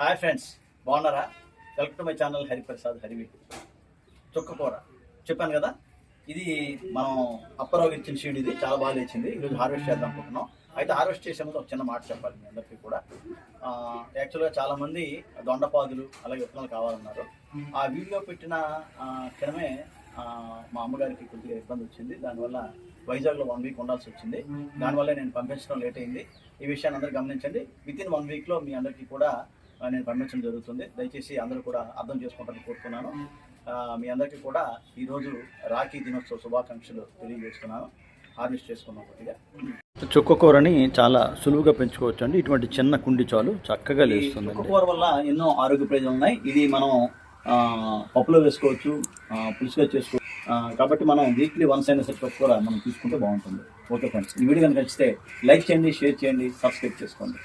Hi friends బాగున్నారా? Welcome to my channel Hariprasad హరివి చుక్కకూర చెప్పాను కదా ఇది మనం అప్పరావు ఇచ్చిన సీడ్ ఇది చాలా బాగా లేచింది. ఈరోజు హార్వెస్ట్ చేద్దాం అనుకుంటున్నాం. అయితే హార్వెస్ట్ చేసే ముందు ఒక చిన్న మాట చెప్పాలి మీ అందరికీ కూడా. యాక్చువల్గా చాలామంది దొండపాదులు అలాగే విత్తనాలు కావాలన్నారు. ఆ వీడియో పెట్టిన క్షణమే మా అమ్మగారికి కొద్దిగా ఇబ్బంది వచ్చింది. దానివల్ల వైజాగ్లో వన్ వీక్ ఉండాల్సి వచ్చింది. దానివల్ల నేను పంపించడం లేట్ అయింది. ఈ విషయాన్ని అందరూ గమనించండి. విత్ ఇన్ వన్ వీక్లో మీ అందరికీ కూడా నేను పంపించడం జరుగుతుంది. దయచేసి అందరూ కూడా అర్థం చేసుకుంటారని కోరుతున్నాను. మీ అందరికీ కూడా ఈరోజు రాఖీ దినోత్సవ శుభాకాంక్షలు తెలియజేస్తున్నాను. హార్వెస్ట్ చేసుకున్నాం కొద్దిగా. చుక్కకూరని చాలా సులువుగా పెంచుకోవచ్చు అండి ఇటువంటి చిన్న కుండి చాలు చక్కగా లేస్తుంది చుక్కకూర వల్ల ఎన్నో ఆరోగ్య ప్రయోజనాలు ఉన్నాయి. ఇది మనం పప్పులో వేసుకోవచ్చు పులుసుగా చేసుకోవచ్చు కాబట్టి మనం వీక్లీ వన్స్ అయినా సరే చుక్కకూర మనం తీసుకుంటే బాగుంటుంది. ఓకే ఫ్రెండ్స్ ఈ వీడియో కనుక నచ్చితే లైక్ చేయండి షేర్ చేయండి సబ్స్క్రైబ్ చేసుకోండి.